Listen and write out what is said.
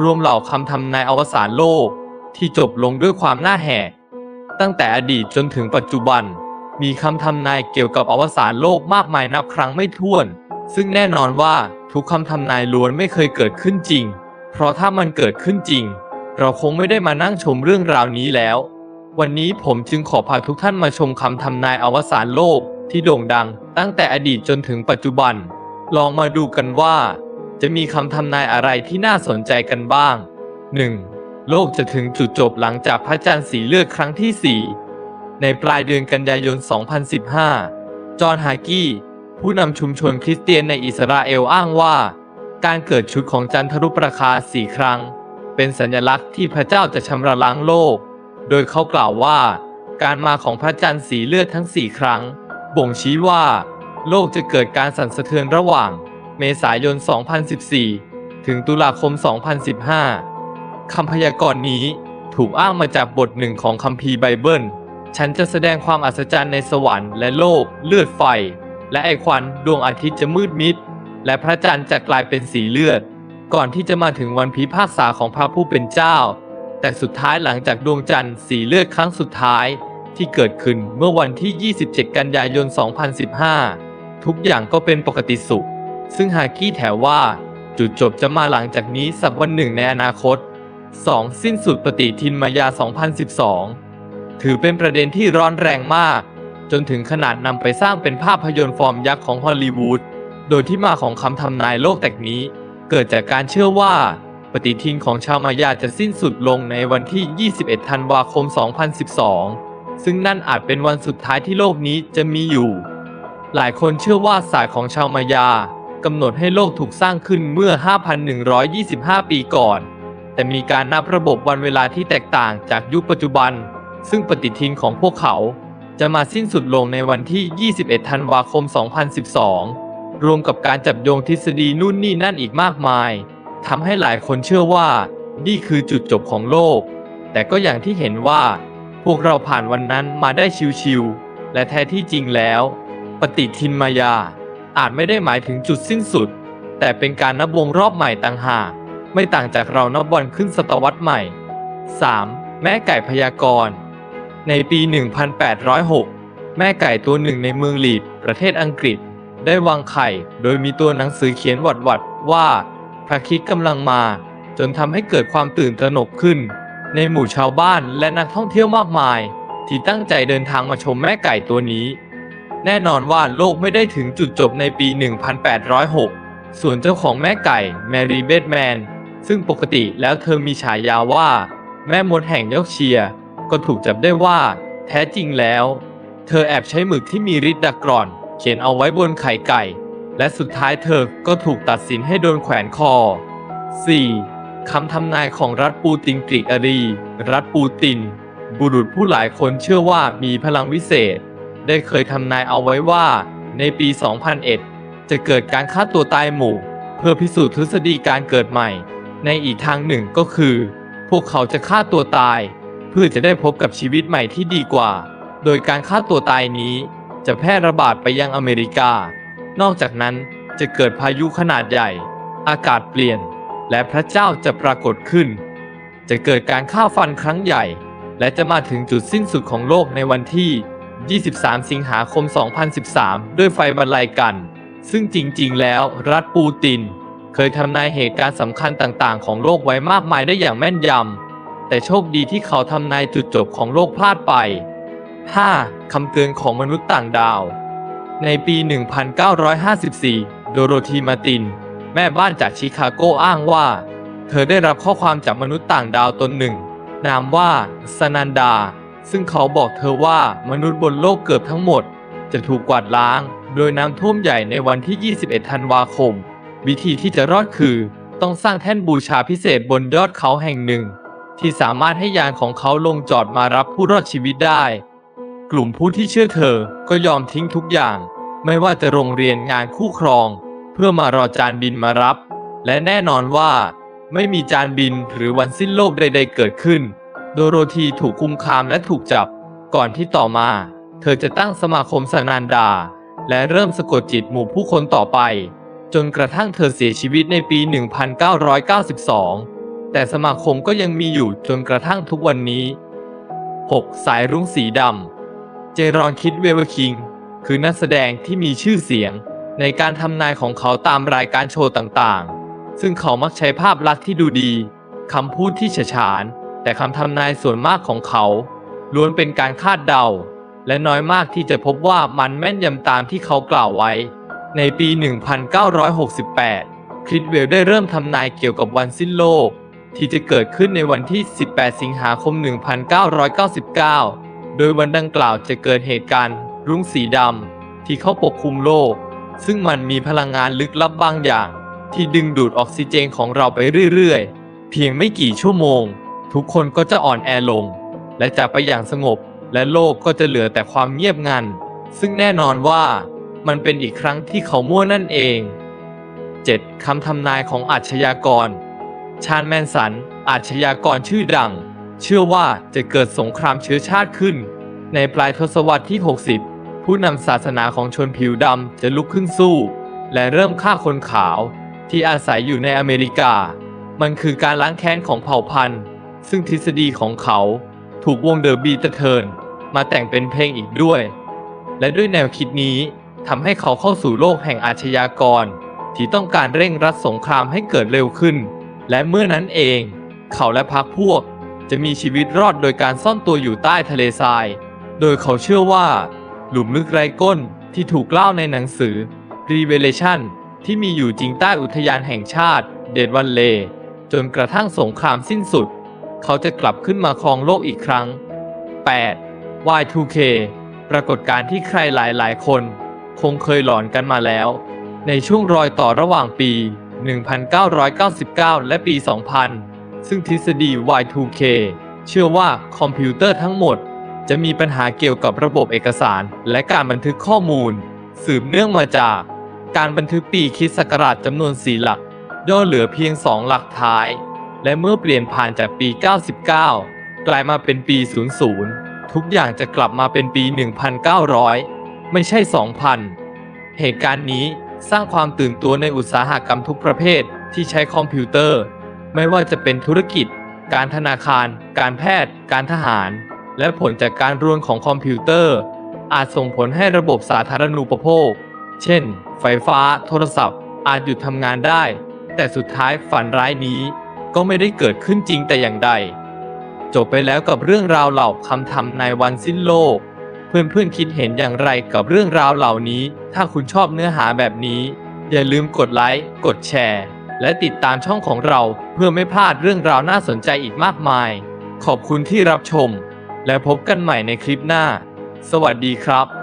รวมเหล่าคำทำนายอวสานโลกที่จบลงด้วยความน่าแหกตั้งแต่อดีตจนถึงปัจจุบัน มีคำทำนายเกี่ยวกับอวสานโลกมากมายนับครั้งไม่ถ้วน ซึ่งแน่นอนว่าทุกคำทำนายล้วนไม่เคยเกิดขึ้นจริง เพราะถ้ามันเกิดขึ้นจริง เราคงไม่ได้มานั่งชมเรื่องราวนี้แล้ว วันนี้ผมจึงขอพาทุกท่านมาชมคำทำนายอวสานโลกที่โด่งดัง ตั้งแต่อดีตจนถึงปัจจุบัน ลองมาดูกันว่า จะมีคำทำนายอะไรที่น่าสนใจกันบ้าง 1. โลกจะถึงจุดจบหลังจากพระจันทร์สีเลือดครั้งที่ 4 ในปลายเดือนกันยายน 2015 จอห์นฮากี้ ผู้นำชุมชนคริสเตียนในอิสราเอลอ้างว่า การเกิดชุดของจันทรุปราคาสี่ครั้ง เป็นสัญลักษณ์ที่พระเจ้าจะชำระล้างโลก โดยเขากล่าวว่า การมาของพระจันทร์สีเลือดทั้งสี่ครั้ง บ่งชี้ว่า โลกจะเกิดการสั่นสะเทือนระหว่าง เมษายน 2014 ถึงตุลาคม 2015 คำพยากรณ์นี้ถูกอ้างมาจากบทหนึ่งของคัมภีร์ไบเบิล ฉันจะแสดงความอัศจรรย์ในสวรรค์และโลก เลือดไฟ และไอควันดวงอาทิตย์จะมืดมิด และพระจันทร์จะกลายเป็นสีเลือด ก่อนที่จะมาถึงวันพิพากษาของพระผู้เป็นเจ้า แต่สุดท้ายหลังจากดวงจันทร์สีเลือดครั้งสุดท้ายที่เกิดขึ้นเมื่อวันที่ 27 กันยายน 2015 ทุกอย่างก็เป็นปกติสุข ซึ่งฮากี้แถวว่า จุดจบจะมาหลังจากนี้สักวันหนึ่งในอนาคต 2. สิ้นสุดปฏิทินมายา 2012 ถือเป็นประเด็นที่ร้อนแรงมาก จนถึงขนาดนำไปสร้างเป็นภาพยนตร์ฟอร์มยักษ์ของฮอลลีวูด โดยที่มาของคำทำนายโลกแตกนี้ เกิดจากการเชื่อว่า ปฏิทินของชาวมายาจะสิ้นสุดลงในวันที่ 21 ธันวาคม 2012 ซึ่งนั่นอาจเป็นวันสุดท้ายที่โลกนี้จะมีอยู่ หลายคนเชื่อว่าศาสตร์ของชาวมายา กำหนดให้โลกถูกสร้างขึ้นเมื่อ 5,125 ปีก่อน แต่มีการนับระบบวันเวลาที่แตกต่างจากยุคปัจจุบัน ซึ่งปฏิทินของพวกเขา จะมาสิ้นสุดลงในวันที่ 21 ธันวาคม 2012 รวมกับการจับโยงทฤษฎีนู่นนี่นั่นอีกมากมายทำให้หลายคนเชื่อว่า นี่คือจุดจบของโลก แต่ก็อย่างที่เห็นว่า พวกเราผ่านวันนั้นมาได้ชิวๆและแท้ที่จริงแล้ว ปฏิทินมายา อาจไม่ได้หมายถึงจุดสิ้นสุด แต่เป็นการนับวงรอบใหม่ต่างหากไม่ต่างจากเรานับบอลขึ้นศตวรรษใหม่ 3. แม่ไก่พยากรณ์ ในปี 1806 แม่ไก่ตัวหนึ่งในเมืองลีดประเทศอังกฤษ ได้วางไข่ โดยมีตัวหนังสือเขียนหวัดๆว่าพระคิดกำลังมา จนทำให้เกิดความตื่นตระหนกขึ้น ในหมู่ชาวบ้านและนักท่องเที่ยวมากมาย ที่ตั้งใจเดินทางมาชมแม่ไก่ตัวนี้ แน่นอนว่าโลกไม่ได้ถึงจุดจบในปี 1806 ส่วนเจ้าของแม่ไก่ แมรี่เบดแมน ซึ่งปกติแล้วเธอมีฉายาว่า แม่มดแห่งยอกเชียร์ก็ถูกจับได้ว่า แท้จริงแล้ว เธอแอบใช้หมึกที่มีฤทธิ์ดักกร่อน เขียนเอาไว้บนไข่ไก่ และสุดท้ายเธอก็ถูกตัดสินให้โดนแขวนคอ 4. คำทำนายของรัฐปูตินกรีกอรี รัฐปูติน บุรุษผู้หลายคนเชื่อว่ามีพลังวิเศษ ได้เคยทำนายเอาไว้ว่า ในปี 2001 จะเกิดการฆ่าตัวตายหมู่ เพื่อพิสูจน์ทฤษฎีการเกิดใหม่ ในอีกทางหนึ่งก็คือ พวกเขาจะฆ่าตัวตาย เพื่อจะได้พบกับชีวิตใหม่ที่ดีกว่า โดยการฆ่าตัวตายนี้ จะแพร่ระบาดไปยังอเมริกา นอกจากนั้นจะเกิดพายุขนาดใหญ่ อากาศเปลี่ยน และพระเจ้าจะปรากฏขึ้น จะเกิดการฆ่าฟันครั้งใหญ่ และจะมาถึงจุดสิ้นสุดของโลกในวันที่ 23 สิงหาคม 2013 ด้วยไฟบรรลัยกัน ซึ่งจริง ๆ แล้วรัฐปูติน เคยทำนายเหตุการณ์สำคัญต่าง ๆ ของโลกไว้มากมายได้อย่างแม่นยำ แต่โชคดีที่เขาทำนายจุดจบของโลกพลาดไป 5. คำเตือนของมนุษย์ต่างดาว ในปี 1954 โดโรธีมาติน แม่บ้านจากชิคาโกอ้างว่า เธอได้รับข้อความจากมนุษย์ต่างดาวตนหนึ่ง นามว่าสนันดา ซึ่งเขาบอกเธอว่ามนุษย์บนโลกเกือบทั้งหมด จะถูกกวาดล้าง โดยน้ำท่วมใหญ่ในวันที่ 21 ธันวาคม วิธีที่จะรอดคือ ต้องสร้างแท่นบูชาพิเศษบนยอดเขาแห่งหนึ่ง ที่สามารถให้ยานของเขาลงจอดมารับผู้รอดชีวิตได้ กลุ่มผู้ที่เชื่อเธอก็ยอมทิ้งทุกอย่าง ไม่ว่าจะโรงเรียนงานคู่ครอง เพื่อมารอจานบินมารับ และแน่นอนว่า ไม่มีจานบินหรือวันสิ้นโลกใด ๆ เกิดขึ้น โดโรธีถูกคุมคามและถูกจับ ก่อนที่ต่อมา เธอจะตั้งสมาคมสนานดา และเริ่มสะกดจิตหมู่ผู้คนต่อไป จนกระทั่งเธอเสียชีวิตในปี 1992 แต่สมาคมก็ยังมีอยู่จนกระทั่งทุกวันนี้ 6. สายรุ้งสีดำ เจรอนคิดเวเวอร์คิง คือนักแสดงที่มีชื่อเสียง ในการทำนายของเขาตามรายการโชว์ต่างๆ ซึ่งเขามักใช้ภาพลักษณ์ที่ดูดี คำพูดที่ฉฉาน แต่คำทำนายส่วนมากของเขาล้วนเป็นการคาดเดา และน้อยมากที่จะพบว่ามันแม่นยำตามที่เขากล่าวไว้ ในปี 1968 คริสเวลได้เริ่มทำนายเกี่ยวกับวันสิ้นโลก ที่จะเกิดขึ้นในวันที่ 18 สิงหาคม 1999 โดยวันดังกล่าวจะเกิดเหตุการณ์ รุ้งสีดำที่เข้าปกคลุมโลก ซึ่งมันมีพลังงานลึกลับบางอย่าง ที่ดึงดูดออกซิเจนของเราไปเรื่อยๆ เพียงไม่กี่ชั่วโมง ทุกคนก็จะอ่อนแอลง และจากไปอย่างสงบ และโลกก็จะเหลือแต่ความเงียบงัน ซึ่งแน่นอนว่ามันเป็นอีกครั้งที่เขามั่วนั่นเอง 7. คำทำนายของอาชญากร ชาญแมนสัน อาชญากรชื่อดัง เชื่อว่าจะเกิดสงครามเชื้อชาติขึ้น ในปลายทศวรรษที่ 60 ผู้นำศาสนาของชนผิวดำจะลุกขึ้นสู้ และเริ่มฆ่าคนขาว ที่อาศัยอยู่ในอเมริกา มันคือการล้างแค้นของเผ่าพันธุ์ ซึ่งทฤษฎีของเขาถูกวงเดอะบีเทิร์นมาแต่งเป็นเพลงอีกด้วย และด้วยแนวคิดนี้ทำให้เขาเข้าสู่โลกแห่งอาชญากร ที่ต้องการเร่งรัดสงครามให้เกิดเร็วขึ้น และเมื่อนั้นเอง เขาและพรรคพวกจะมีชีวิตรอดโดยการซ่อนตัวอยู่ใต้ทะเลทราย โดยเขาเชื่อว่า หลุมลึกไร้ก้นที่ถูกเล่าในหนังสือ Revelation ที่มีอยู่จริงใต้อุทยานแห่งชาติ เดดวันเล จนกระทั่งสงครามสิ้นสุด เขาจะกลับขึ้นมาครองโลกอีกครั้ง 8. Y2K ปรากฏการณ์ที่ใครหลายๆ คน คงเคยหลอนกันมาแล้ว ในช่วงรอยต่อระหว่างปี 1999 และปี 2000 ซึ่งทฤษฎี Y2K เชื่อว่าคอมพิวเตอร์ทั้งหมด จะมีปัญหาเกี่ยวกับระบบเอกสารและการบันทึกข้อมูล สืบเนื่องมาจาก การบันทึกปีคริสต์ศักราชจำนวน4หลักย่อเหลือเพียง2หลักท้าย และเมื่อเปลี่ยนผ่านจากปี 99 กลายมาเป็นปี 00 ทุกอย่างจะกลับมาเป็นปี 1900 ไม่ใช่ 2000 เหตุการณ์นี้สร้างความตื่นตัวในอุตสาหกรรมทุกประเภทที่ใช้คอมพิวเตอร์ ไม่ว่าจะเป็นธุรกิจ การธนาคาร การแพทย์ การทหาร และผลจากการรวนของคอมพิวเตอร์ อาจส่งผลให้ระบบสาธารณูปโภค เช่น ไฟฟ้า โทรศัพท์ อาจหยุดทำงานได้ แต่สุดท้ายฝันร้ายนี้ ก็ไม่ได้เกิดขึ้นจริงแต่อย่างใด จบไปแล้วกับเรื่องราวเหล่าคำทำในวันสิ้นโลก เพื่อนๆคิดเห็นอย่างไรกับเรื่องราวเหล่านี้ ถ้าคุณชอบเนื้อหาแบบนี้ อย่าลืมกดไลค์ กดแชร์ และติดตามช่องของเราเพื่อไม่พลาดเรื่องราวน่าสนใจอีกมากมาย ขอบคุณที่รับชม และพบกันใหม่ในคลิปหน้า สวัสดีครับ